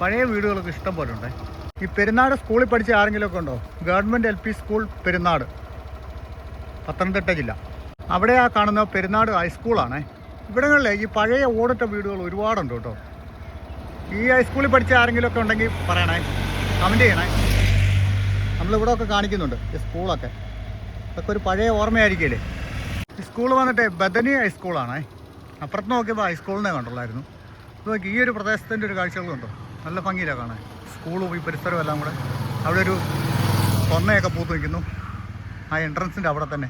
പഴയ വീടുകളൊക്കെ ഇഷ്ടം പോലെ ഉണ്ട് ഈ പെരുന്നാട് സ്കൂളിൽ പഠിച്ച ആരെങ്കിലുമൊക്കെ ഉണ്ടോ? Government L P school Perunad. Pathanamthitta ജില്ല. അവിടെ ആ കാണുന്ന പെരുന്നാട് ഹൈസ്കൂളാണ് ഇവിടങ്ങളിലെ ഈ പഴയ ഓടിട്ട വീടുകൾ ഒരുപാടുണ്ട് കേട്ടോ. ഈ ഹൈസ്കൂളിൽ പഠിച്ച ആരെങ്കിലുമൊക്കെ ഉണ്ടെങ്കിൽ പറയണേ കമന്റ് ചെയ്യണേ. നമ്മളിവിടെ ഒക്കെ കാണിക്കുന്നുണ്ട് ഈ സ്കൂളൊക്കെ ഇതൊക്കെ ഒരു പഴയ ഓർമ്മയായിരിക്കില്ലേ? സ്കൂൾ വന്നിട്ട് ബദനി ഹൈസ്കൂളാണ് അപ്പുറത്ത് നോക്കിയപ്പോൾ ഹൈസ്കൂളിനെ കണ്ടുള്ളായിരുന്നു. അപ്പോൾ ഈ ഒരു പ്രദേശത്തിന്റെ ഒരു കാഴ്ചകളുണ്ടോ നല്ല ഭംഗിയിലാണ് കാണാൻ. സ്കൂളും ഈ പരിസരവും എല്ലാം കൂടെ. അവിടെ ഒരു തൊന്നയൊക്കെ പൂത്ത് നിൽക്കുന്നു. ആ എൻട്രൻസിന്റെ അവിടെ തന്നെ.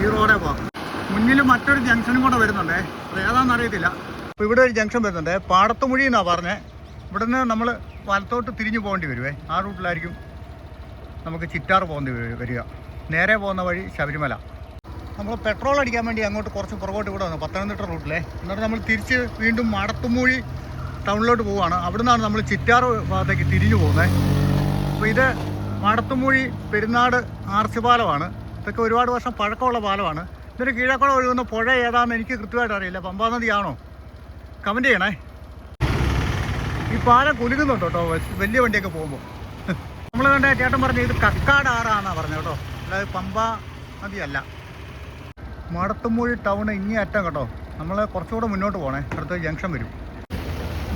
ഈ റോഡേ പോവാം. മുന്നിൽ മറ്റൊരു ജംഗ്ഷനും കൂടെ വരുന്നുണ്ടേ. അത് ഏതാണെന്ന് അറിയത്തില്ല. അപ്പോൾ ഇവിടെ ഒരു ജംഗ്ഷൻ വരുന്നുണ്ട്. പാടത്തുമുഴി എന്നാണ് പറഞ്ഞത് നിന്ന് നമ്മൾ വലത്തോട്ട് തിരിഞ്ഞു പോകേണ്ടി വരുവേ. ആ റൂട്ടിലായിരിക്കും നമുക്ക് ചിറ്റാർ പോകേണ്ടി വരു- വരിക. നേരെ പോകുന്ന വഴി ശബരിമല. നമ്മൾ പെട്രോൾ അടിക്കാൻ വേണ്ടി അങ്ങോട്ട് കുറച്ച് പുറകോട്ട് ഇവിടെ വന്നു. പത്തനംതിട്ട റൂട്ടിലെ. എന്നിട്ട് നമ്മൾ തിരിച്ച് വീണ്ടും മടത്തുമൂഴി ടൗണിലോട്ട് പോവുകയാണ്. അവിടെ നിന്നാണ് നമ്മൾ ചിറ്റാർ ഭാഗത്തേക്ക് തിരിഞ്ഞു പോകുന്നത്. അപ്പോൾ ഇത് മടത്തുമൂഴി പെരുന്നാട് ആർച്ച് പാലമാണ്. ഇതൊക്കെ ഒരുപാട് വർഷം പഴക്കമുള്ള പാലമാണ്. ഇതൊരു കീഴക്കുളം ഒഴുകുന്ന പുഴ ഏതാണെന്ന് എനിക്ക് കൃത്യമായിട്ട് അറിയില്ല. പമ്പാ നദിയാണോ കമന്റ് ചെയ്യണേ. ഈ പാലം കുലുങ്ങുന്നുണ്ട് കേട്ടോ വലിയ വണ്ടിയൊക്കെ പോകുമ്പോൾ [LAUGHS] നമ്മൾ കണ്ട ചേട്ടൻ പറഞ്ഞു ഇത് കക്കാട് ആറാന്നാണ് പറഞ്ഞത് കേട്ടോ അല്ലാതെ പമ്പ നദിയല്ല മാടത്തുമൂഴി ടൗൺ ഇങ്ങേ അറ്റം കേട്ടോ. നമ്മൾ കുറച്ചുകൂടെ മുന്നോട്ട് പോകണേ അടുത്ത ജംഗ്ഷൻ വരും.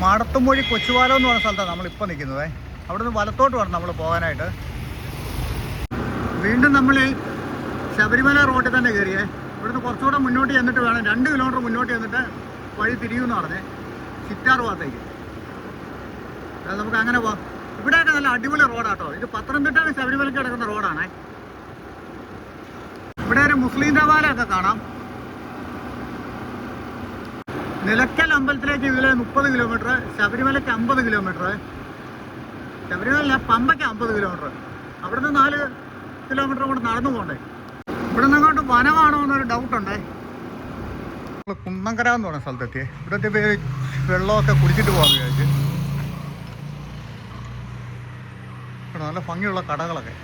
മാടത്തുമൂഴി കൊച്ചുപാലം എന്ന് പറഞ്ഞ സ്ഥലത്താണ് നമ്മളിപ്പോൾ നിൽക്കുന്നത്. അവിടെ നിന്ന് വലത്തോട്ട് വേണം നമ്മൾ പോകാനായിട്ട്. വീണ്ടും നമ്മൾ ശബരിമല റോഡിൽ തന്നെ കയറിയേ. ഇവിടുന്ന് കുറച്ചുകൂടെ മുന്നോട്ട് ചെന്നിട്ട് വേണം. രണ്ട് കിലോമീറ്റർ മുന്നോട്ട് ചെന്നിട്ട് വഴി തിരിയുമെന്ന് പറഞ്ഞേ. ചിറ്റാർ ഭാഗത്തേക്ക്. നമുക്ക് അങ്ങനെ പോവാം. ഇവിടെയൊക്കെ നല്ല അടിപൊളി റോഡാട്ടോ. ഇത് പത്തനംതിട്ടയാണ് ശബരിമലയ്ക്ക് കിടക്കുന്ന റോഡാണേ. ഇവിടെ ഒരു മുസ്ലിം ദേവാലയൊക്കെ കാണാം. നിലയ്ക്കൽ അമ്പലത്തിലേക്ക് ഇതിലെ മുപ്പത് കിലോമീറ്റർ ശബരിമലയ്ക്ക് അമ്പത് കിലോമീറ്റർ. ശബരിമല പമ്പയ്ക്ക് അമ്പത് കിലോമീറ്റർ. അവിടുന്ന് നാല് കിലോമീറ്റർ കൂടെ നടന്നു പോകണ്ടേ. ഇവിടെ നിന്ന് വനമാണോ എന്നൊരു ഡൗട്ട് ഉണ്ട്. നമ്മൾ കുന്നങ്കര എന്ന് പറഞ്ഞ സ്ഥലത്തെത്തിയേ. ഇവിടെ പേര് വെള്ളമൊക്കെ കുടിച്ചിട്ട് പോകാൻ വിചാരിച്ചു. നല്ല ഭംഗിയുള്ള കടകളൊക്കെ.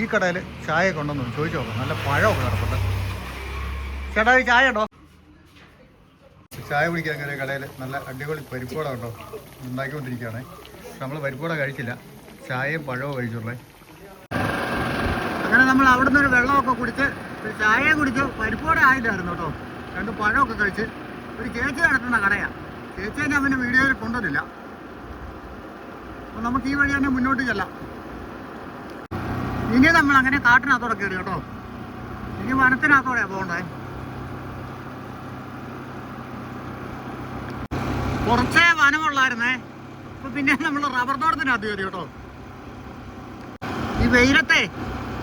ഈ കടയിൽ ചായ കൊണ്ടൊന്ന് ചോദിച്ചു നോക്കാം. നല്ല പഴമൊക്കെ കിടപ്പുണ്ട്. ചേട്ടാ ഈ ചായ ഉണ്ടോ? ചായ കുടിക്കാൻ കയറിയ കടയിൽ നല്ല അടിപൊളി പരിപ്പോട ഉണ്ടോ? ഉണ്ടാക്കിക്കൊണ്ടിരിക്കുകയാണ്. നമ്മൾ പരിപ്പോട കഴിച്ചില്ല. ചായയും പഴവും കഴിച്ചുള്ളേ. അങ്ങനെ നമ്മൾ അവിടെ നിന്ന് ഒരു വെള്ളമൊക്കെ കുടിച്ച് ഒരു ചായ കുടിച്ച് പരിപ്പോടെ ആയിട്ടായിരുന്നു കേട്ടോ. രണ്ട് പഴമൊക്കെ കഴിച്ച് ഒരു ചേച്ചി നടത്തുന്ന കടയാണ് ചേച്ചിയെ ഞാൻ പിന്നെ വീഡിയോയിൽ കൊണ്ടുവന്നില്ല. അപ്പം നമുക്ക് ഈ വഴി തന്നെ മുന്നോട്ട് ചെല്ലാം. ഇനി നമ്മൾ അങ്ങനെ കാട്ടിനകത്തോടെ കയറി കേട്ടോ. ഇനി വനത്തിനകത്തോടെയാണ് പോകണ്ടേ. കുറച്ചേ വനമുള്ളായിരുന്നേ. അപ്പം പിന്നെ നമ്മൾ റബ്ബർ തോട്ടത്തിനകത്ത് കയറി കേട്ടോ. ഈ വെയിലത്തെ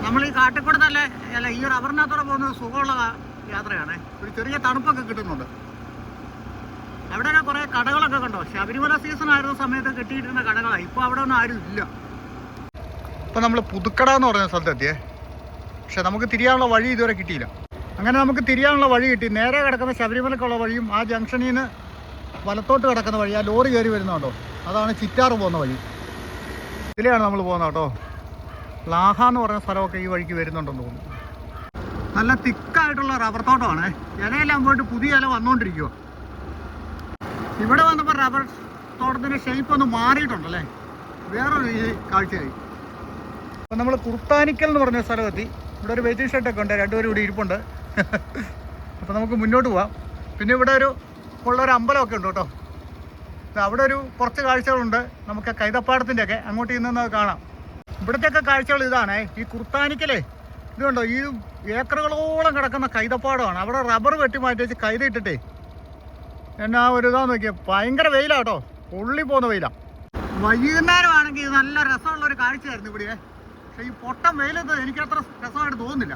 നമ്മൾ ഈ കാട്ടിക്കൂടെ തന്നെ അല്ല ഈ റബ്ബറിനകത്തോടെ പോകുന്നത് സുഖമുള്ള യാത്രയാണ്. ഒരു ചെറിയ തണുപ്പൊക്കെ കിട്ടുന്നുണ്ട്. അവിടെ അവിടെയൊക്കെ കുറേ കടകളൊക്കെ കണ്ടോ? ശബരിമല സീസൺ ആയിരുന്ന സമയത്ത് കെട്ടിയിട്ടിരുന്ന കടകളാണ് ഇപ്പോൾ അവിടെ ഒന്നും ആരും ഇല്ല. ഇപ്പം നമ്മൾ പുതുക്കട എന്ന് പറഞ്ഞ സ്ഥലത്തെത്തിയേ പക്ഷെ നമുക്ക് തിരിയാനുള്ള വഴി ഇതുവരെ കിട്ടിയില്ല. അങ്ങനെ നമുക്ക് തിരിയാനുള്ള വഴി കിട്ടി. നേരെ കിടക്കുന്ന ശബരിമലക്കുള്ള വഴിയും ആ ജംഗ്ഷനിൽ നിന്ന് വലത്തോട്ട് കിടക്കുന്ന വഴി ആ ലോറി കയറി വരുന്നുണ്ടോ അതാണ് ചിറ്റാറ് പോകുന്ന വഴി. ഇതിലെയാണ് നമ്മൾ പോകുന്നത് കേട്ടോ. ലാഹ എന്ന് പറയുന്ന സ്ഥലമൊക്കെ ഈ വഴിക്ക് വരുന്നുണ്ടെന്ന് തോന്നുന്നു. നല്ല തിക്കായിട്ടുള്ള റബ്ബർ തോട്ടമാണ്. ഇലയെല്ലാം പോയിട്ട് പുതിയ ഇല വന്നുകൊണ്ടിരിക്കുക ഇവിടെ വന്നപ്പോൾ റബ്ബർ തോട്ടത്തിന്റെ ഷേപ്പ് ഒന്ന് മാറിയിട്ടുണ്ടല്ലേ? വേറൊരു കാഴ്ചയായി. അപ്പം നമ്മൾ കുർത്താനിക്കൽ എന്ന് പറഞ്ഞ സ്ഥലമെത്തി. ഇവിടെ ഒരു വെയിറ്റിംഗ് ഷെഡൊക്കെ ഉണ്ട്. രണ്ടുപേരും ഇവിടെ ഇരിപ്പുണ്ട്. അപ്പോൾ നമുക്ക് മുന്നോട്ട് പോവാം. പിന്നെ ഇവിടെ ഒരു ഉള്ളൊരു അമ്പലമൊക്കെ ഉണ്ട് കേട്ടോ. അവിടെ ഒരു കുറച്ച് കാഴ്ചകളുണ്ട്. നമുക്ക് കൈതപ്പാടത്തിന്റെയൊക്കെ അങ്ങോട്ട് ഇന്നത് കാണാം. ഇവിടത്തെയൊക്കെ കാഴ്ചകൾ ഇതാണ്. ഈ കുർത്താനിക്കലേ ഇതുണ്ടോ ഈ ഏക്കറുകളോളം കിടക്കുന്ന കൈതപ്പാടമാണ്. അവിടെ റബ്ബർ വെട്ടി മാറ്റി വെച്ച് കൈത ഇട്ടിട്ടേ. എന്നാ ഒരു ഇതാന്ന് നോക്കിയ ഭയങ്കര വെയിലാട്ടോ ഉള്ളി പോകുന്ന വെയിലാ. വൈകുന്നേരമാണെങ്കിൽ ഇത് നല്ല രസമുള്ള ഒരു കാഴ്ചയായിരുന്നു ഇവിടെ. പക്ഷെ ഈ പൊട്ടം വെയിലത്ത് എനിക്ക് അത്ര രസമായിട്ട് തോന്നുന്നില്ല.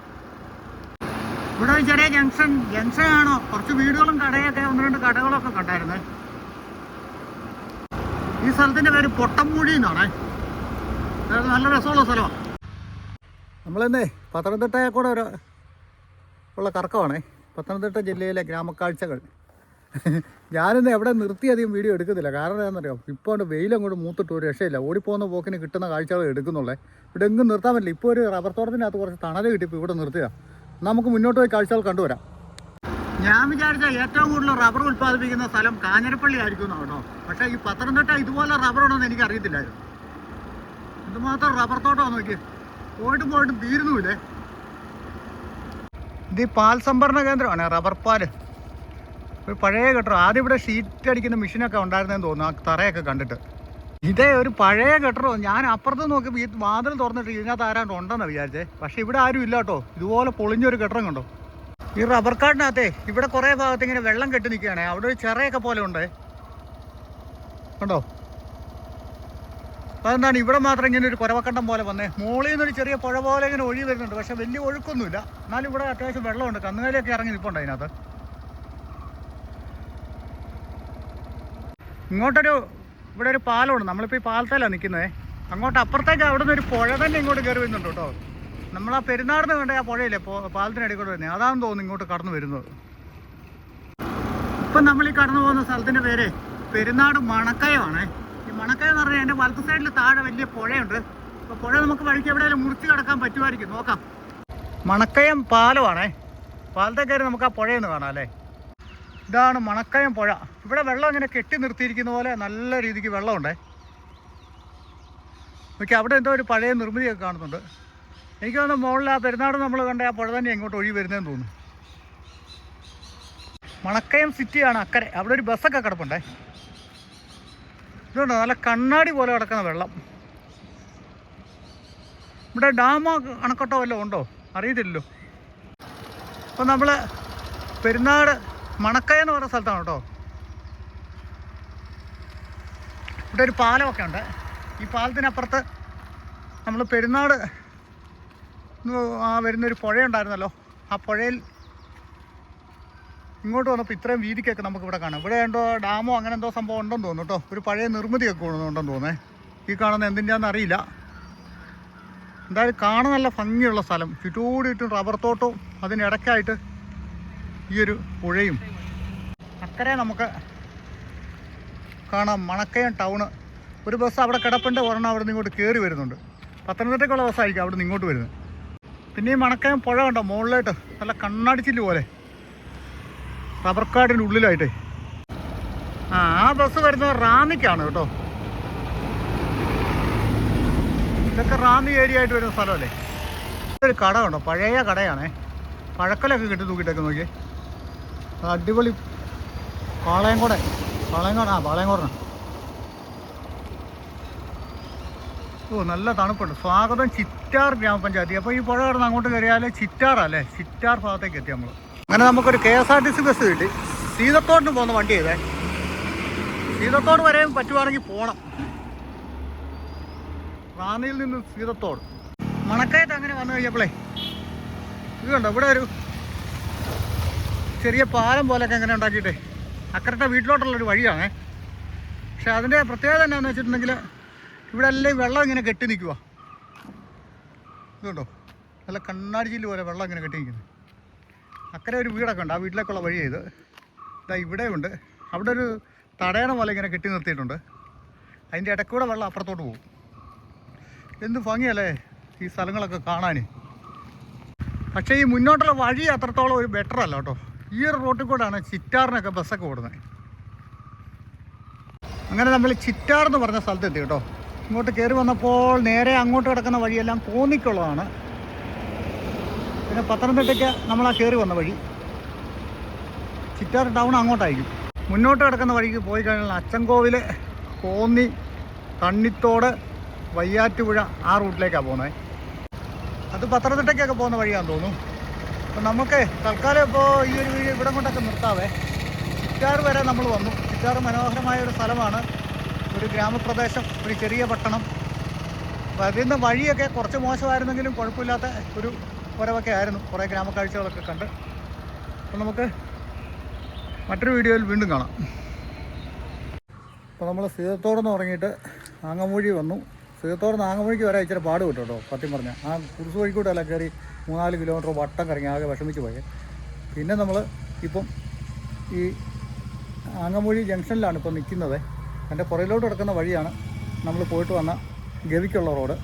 ഇവിടെ ഒരു ചെറിയ ജംഗ്ഷൻ ജംഗ്ഷൻ ആണോ? കുറച്ച് വീടുകളും കടയൊക്കെ ഒന്ന് രണ്ട് കടകളൊക്കെ കണ്ടായിരുന്നേ. ഈ സ്ഥലത്തിന്റെ പേര് പൊട്ടംമൂഴി എന്നാണേ. നല്ല രസമുള്ള സ്ഥലമാണ് നമ്മളെന്നേ പത്തനംതിട്ട കൂടെ ഒരു ഉള്ള കറക്കമാണേ പത്തനംതിട്ട ജില്ലയിലെ ഗ്രാമക്കാഴ്ചകൾ. ഞാനിന്ന് എവിടെ നിർത്തി അധികം വീഡിയോ എടുക്കുന്നില്ല. കാരണം എന്താണെന്നറിയോ? ഇപ്പോൾ കൊണ്ട് വെയിലങ്ങോട്ട് മൂത്തിട്ട് ഒരു രക്ഷയില്ല. ഓടിപ്പോകുന്ന പോക്കിന് കിട്ടുന്ന കാഴ്ചകൾ എടുക്കുന്നുള്ളേ. ഇവിടെ എങ്ങും നിർത്താൻ പറ്റില്ല. ഇപ്പോൾ ഒരു റബ്ബർ തോട്ടത്തിനകത്ത് കുറച്ച് തണൽ കിട്ടിയപ്പോൾ ഇവിടെ നിർത്തുക നമുക്ക് മുന്നോട്ട് പോയി കാഴ്ചകൾ കണ്ടുവരാം. ഞാൻ വിചാരിച്ച ഏറ്റവും കൂടുതൽ റബ്ബർ ഉൽപ്പാദിപ്പിക്കുന്ന സ്ഥലം കാഞ്ഞിരപ്പള്ളി ആയിരിക്കും എന്നാണോ കേട്ടോ. പക്ഷേ ഈ പത്തനംതിട്ട ഇതുപോലെ റബ്ബർ ഉണ്ടെന്ന് എനിക്ക് അറിയത്തില്ലായിരുന്നു എന്തുമാത്രം റബ്ബർ തോട്ടമാണ് നോക്കി പോയിട്ട് പോയിട്ട് തീരുന്നുമില്ലേ? ഇത് പാൽ സംഭരണ കേന്ദ്രമാണ് റബ്ബർ പാൽ ഒരു പഴയ കെട്ടർ ആദ്യം ഇവിടെ ഷീറ്റ് അടിക്കുന്ന മെഷീനൊക്കെ ഉണ്ടായിരുന്നെന്ന് തോന്നുന്നു ആ തറയൊക്കെ കണ്ടിട്ട്. ഇതേ ഒരു പഴയ കെട്ടറോ ഞാൻ അപ്പുറത്ത് നോക്കി ഈ വാതിൽ തുറന്നിട്ട് ഇതിനകത്ത് ആരാണ്ട് ഉണ്ടെന്ന് വിചാരിച്ചേ. പക്ഷെ ഇവിടെ ആരും ഇല്ല കേട്ടോ. ഇതുപോലെ പൊളിഞ്ഞൊരു കെട്ടറം കണ്ടോ? ഈ റബ്ബർ കാടിനകത്തെ ഇവിടെ കുറേ ഭാഗത്ത് ഇങ്ങനെ വെള്ളം കെട്ടി നിൽക്കുകയാണേ. അവിടെ ഒരു ചിറയൊക്കെ പോലെ ഉണ്ട്. കണ്ടോ? അതെന്താണ്? ഇവിടെ മാത്രം ഇങ്ങനെ ഒരു കുരവക്കണ്ടം പോലെ വന്നേ. മുകളിൽ നിന്നൊരു ചെറിയ പുഴ പോലെ ഇങ്ങനെ ഒഴി വരുന്നുണ്ട്. പക്ഷെ വലിയ ഒഴുക്കൊന്നുമില്ല. എന്നാലും ഇവിടെ അത്യാവശ്യം വെള്ളമുണ്ട്. കന്നുകാലിയൊക്കെ ഇറങ്ങി നിൽപ്പുണ്ട് അതിനകത്ത് ഇങ്ങോട്ടൊരു ഇവിടെ ഒരു പാലമുണ്ട്. നമ്മളിപ്പോൾ ഈ പാലത്തിലാണ് നിൽക്കുന്നത് അങ്ങോട്ട് അപ്പുറത്തേക്ക് അവിടെ നിന്ന് ഒരു പുഴ തന്നെ ഇങ്ങോട്ട് കയറി വരുന്നുണ്ട് കേട്ടോ. നമ്മൾ ആ പെരുന്നാടിന് വേണ്ട ആ പുഴയില്ലേ പാലത്തിനടിക്കൂടെ വരുന്നത് അതാണെന്ന് തോന്നുന്നു ഇങ്ങോട്ട് കടന്നു വരുന്നത്. ഇപ്പം നമ്മൾ ഈ കടന്നു പോകുന്ന സ്ഥലത്തിന്റെ പേര് പെരുന്നാട് മണക്കയമാണേ. ഈ എന്ന് പറഞ്ഞാൽ എന്റെ വലത്ത് സൈഡിൽ താഴെ വലിയ പുഴയുണ്ട്. അപ്പോൾ പുഴ നമുക്ക് വഴിക്ക് എവിടെയെങ്കിലും മുറിച്ച് കിടക്കാൻ പറ്റുമായിരിക്കും. നോക്കാം. മണക്കയം പാലമാണേ. പാലത്തെ കയറി നമുക്ക് ആ പുഴയെന്ന് കാണാം അല്ലേ? ഇതാണ് മണക്കയം പുഴ. ഇവിടെ വെള്ളം ഇങ്ങനെ കെട്ടി നിർത്തിയിരിക്കുന്ന പോലെ നല്ല രീതിക്ക് വെള്ളമുണ്ടേ. നോക്കി അവിടെ എന്തോ ഒരു പഴയ നിർമ്മിതിയൊക്കെ കാണുന്നുണ്ട്. എനിക്ക് തോന്നുന്നു മുകളിൽ ആ പെരുന്നാട് നമ്മൾ കണ്ട ആ പുഴ തന്നെ ഇങ്ങോട്ട് ഒഴി വരുന്നതെന്ന് തോന്നുന്നു. മണക്കയം സിറ്റിയാണ് അക്കരെ. അവിടെ ഒരു ബസ്സൊക്കെ കിടപ്പുണ്ടേ. ഇതുണ്ടോ? നല്ല കണ്ണാടി പോലെ കിടക്കുന്ന വെള്ളം. ഇവിടെ ഡാമോ അണക്കെട്ടോ വല്ലതും ഉണ്ടോ? അറിയത്തില്ലല്ലോ. അപ്പോൾ നമ്മൾ പെരുന്നാട് മണക്കയ എന്ന് പറയുന്ന സ്ഥലത്താണ് കേട്ടോ. ഇവിടെ ഒരു പാലമൊക്കെ ഉണ്ട്. ഈ പാലത്തിനപ്പുറത്ത് നമ്മൾ പെരുന്നാട് ന്ന് ആ വരുന്നൊരു പുഴയുണ്ടായിരുന്നല്ലോ. ആ പുഴയിൽ ഇങ്ങോട്ട് വന്നപ്പോൾ ഇത്രയും വീതിക്കൊക്കെ നമുക്ക് ഇവിടെ കാണാം. ഇവിടെ എന്തോ ഡാമോ അങ്ങനെ എന്തോ സംഭവം ഉണ്ടെന്ന് തോന്നുന്നു കേട്ടോ ഒരു പഴയ നിർമ്മിതിയൊക്കെ ഉണ്ടെന്ന് തോന്നേ ഈ കാണുന്ന എന്തിന്റെയാണെന്ന് അറിയില്ല. എന്തായാലും കാണാൻ നല്ല ഭംഗിയുള്ള സ്ഥലം. ചുറ്റോടിയിട്ടും റബ്ബർ തോട്ടവും അതിനിടയ്ക്കായിട്ട് ഈ ഒരു പുഴയും. അക്കരെ നമുക്ക് കാണാം. മണക്കയം ടൗണ്. ഒരു ബസ് അവിടെ കിടപ്പുണ്ട്. ഒരെണ്ണം അവിടെ നിന്ന് ഇങ്ങോട്ട് കയറി വരുന്നുണ്ട്. പത്തനംതിട്ടയ്ക്കുള്ള ബസ്സായിരിക്കും അവിടെ നിന്ന് ഇങ്ങോട്ട് വരുന്നത്. പിന്നെ ഈ മണക്കയം പുഴ കണ്ടോ? മുകളിലായിട്ട് നല്ല കണ്ണാടിച്ചിൽ പോലെ. റബ്ബർ കാടിന്റെ ഉള്ളിലായിട്ടേ ആ ആ ബസ് വരുന്നത് റാന്നിക്കാണ് കേട്ടോ. ഇതൊക്കെ റാന്നി ഏരിയ ആയിട്ട് വരുന്ന സ്ഥലമല്ലേ? ഇതൊരു കട ഉണ്ടോ പഴയ കടയാണേ. പഴക്കലൊക്കെ കിട്ടി തൂക്കിയിട്ടൊക്കെ നോക്കിയേ. ആ അടിപൊളി പാളയംകോടെ. പാളയംകോട ആ പാളയംകോടനാ ഓ നല്ല തണുപ്പുണ്ട്. സ്വാഗതം ചിറ്റാർ ഗ്രാമപഞ്ചായത്ത്. അപ്പോൾ ഈ പുഴ കടന്ന് അങ്ങോട്ട് കയറിയാൽ ചിറ്റാറല്ലേ? ചിറ്റാർ ഭാഗത്തേക്ക് എത്തി നമ്മൾ അങ്ങനെ നമുക്കൊരു K S R T C bus കിട്ടി. സീതത്തോട്ടിന് പോകുന്ന വണ്ടി ചെയ്തേ സീതത്തോട് വരെ പറ്റുവാണെങ്കിൽ പോണം. റാന്നിയിൽ നിന്ന് സീതത്തോട്. മണക്കയത്ത് അങ്ങനെ വന്നു കഴിഞ്ഞപ്പോഴേ ഇത് കണ്ടോ ഇവിടെ ഒരു ചെറിയ പാലം പോലെയൊക്കെ അങ്ങനെ ഉണ്ടാക്കിയിട്ടേ. അക്കരത്തെ വീട്ടിലോട്ടുള്ളൊരു വഴിയാണേ. പക്ഷെ അതിന്റെ പ്രത്യേകത എന്നാന്ന് വെച്ചിട്ടുണ്ടെങ്കിൽ ഇവിടെ എല്ലാം വെള്ളം ഇങ്ങനെ കെട്ടി നിൽക്കുക ഇതുണ്ടോ നല്ല കണ്ണാടി ചില്ല് പോലെ വെള്ളം ഇങ്ങനെ കെട്ടി നിൽക്കുന്നു. അക്കരെ ഒരു വീടൊക്കെ ഉണ്ട്. ആ വീട്ടിലേക്കുള്ള വഴി ഇത്. ഇതാ ഇവിടെ ഉണ്ട് അവിടെ ഒരു തടയണ പോലെ ഇങ്ങനെ കെട്ടി നിർത്തിയിട്ടുണ്ട്. അതിന്റെ ഇടക്കൂടെ വെള്ളം അപ്പുറത്തോട്ട് പോകും. എന്ത് ഭംഗിയല്ലേ ഈ സ്ഥലങ്ങളൊക്കെ കാണാൻ പക്ഷേ ഈ മുന്നോട്ടുള്ള വഴി അത്രത്തോളം ഒരു ബെറ്റർ അല്ല കേട്ടോ. ഈ ഒരു റോട്ടിൽ കൂടെയാണ് ചിറ്റാറിനൊക്കെ ബസ്സൊക്കെ ഓടുന്നത്. അങ്ങനെ നമ്മൾ ചിറ്റാർ എന്ന് പറഞ്ഞ സ്ഥലത്തെത്തി കേട്ടോ. ഇങ്ങോട്ട് കയറി വന്നപ്പോൾ നേരെ അങ്ങോട്ട് കിടക്കുന്ന വഴിയെല്ലാം കോന്നിക്കുള്ളതാണ് പിന്നെ പത്തനംതിട്ടയ്ക്ക് നമ്മൾ ആ കയറി വന്ന വഴി. ചിറ്റാർ ടൗൺ അങ്ങോട്ടായിരിക്കും. മുന്നോട്ട് കിടക്കുന്ന വഴിക്ക് പോയി കഴിഞ്ഞാൽ അച്ചൻകോവിൽ കോന്നി തണ്ണിത്തോട് വയ്യാറ്റുപുഴ ആ റൂട്ടിലേക്കാണ് പോകുന്നത്. അത് പത്തനംതിട്ടയ്ക്കൊക്കെ പോകുന്ന വഴിയാണെന്ന് തോന്നുന്നു. അപ്പം നമുക്ക് തൽക്കാലം ഇപ്പോൾ ഈ ഒരു വീഡിയോ ഇവിടെ കൊണ്ടൊക്കെ നിർത്താവേ. ചിറ്റാർ വരെ നമ്മൾ വന്നു. ചിറ്റാർ മനോഹരമായ ഒരു സ്ഥലമാണ്. ഒരു ഗ്രാമപ്രദേശം ഒരു ചെറിയ പട്ടണം. അതിൽ നിന്ന് വഴിയൊക്കെ കുറച്ച് മോശമായിരുന്നെങ്കിലും കുഴപ്പമില്ലാത്ത ഒരു പുരവൊക്കെ ആയിരുന്നു. കുറേ ഗ്രാമക്കാഴ്ചകളൊക്കെ കണ്ട്. അപ്പം നമുക്ക് മറ്റൊരു വീഡിയോയിൽ വീണ്ടും കാണാം. അപ്പോൾ നമ്മൾ സീതത്തോടെന്ന് തുടങ്ങിയിട്ട് ആങ്ങമൂഴി വന്നു. സീതത്തോടെന്ന് ആങ്ങമൂഴിക്ക് വരെ ഇച്ചിരി പാട് കിട്ടും കേട്ടോ സത്യം പറഞ്ഞാൽ ആ കുറുസ് വഴിക്കൂട്ടല്ല കയറി മൂന്നാൽ കിലോമീറ്റർ വട്ടം കറങ്ങി ആകെ വിഷമിച്ച് പോയത് പിന്നെ നമ്മൾ ഇപ്പം ഈ ആങ്ങമൂഴി ജംഗ്ഷനിലാണ് ഇപ്പോൾ നിൽക്കുന്നത്. എന്റെ പുറയിലോട്ട് കിടക്കുന്ന വഴിയാണ് നമ്മൾ പോയിട്ട് വന്ന ഗവിക്കുള്ള റോഡ്.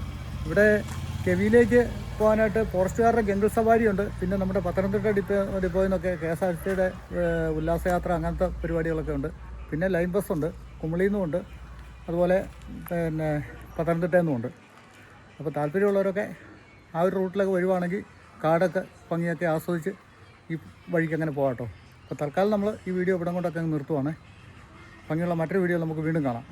ഇവിടെ ഗവിയിലേക്ക് പോകാനായിട്ട് ഫോറസ്റ്റുകാരുടെ ജംഗിൾ സവാരിയുണ്ട്. പിന്നെ നമ്മുടെ പത്തനംതിട്ട ഡിപ്പോ ഡിപ്പോയിൽ നിന്നൊക്കെ കെ എസ് ആർ സിയുടെ ഉല്ലാസയാത്ര അങ്ങനത്തെ പരിപാടികളൊക്കെ ഉണ്ട്. പിന്നെ ലൈൻ ബസ് ഉണ്ട് കുമളിയിൽ നിന്നും ഉണ്ട് അതുപോലെ പിന്നെ പത്തനംതിട്ടയിൽ നിന്നും ഉണ്ട്. അപ്പോൾ താല്പര്യമുള്ളവരൊക്കെ ആ ഒരു റൂട്ടിലൊക്കെ വരുവാണെങ്കിൽ കാടൊക്കെ ഭംഗിയൊക്കെ ആസ്വദിച്ച് ഈ വഴിക്ക് അങ്ങനെ പോകാം കേട്ടോ അപ്പോൾ തൽക്കാലം നമ്മൾ ഈ വീഡിയോ ഇവിടെ കൊണ്ടൊക്കെ അങ്ങ് നിർത്തുവാണ്. ഭംഗിയുള്ള മറ്റൊരു വീഡിയോ നമുക്ക് വീണ്ടും കാണാം.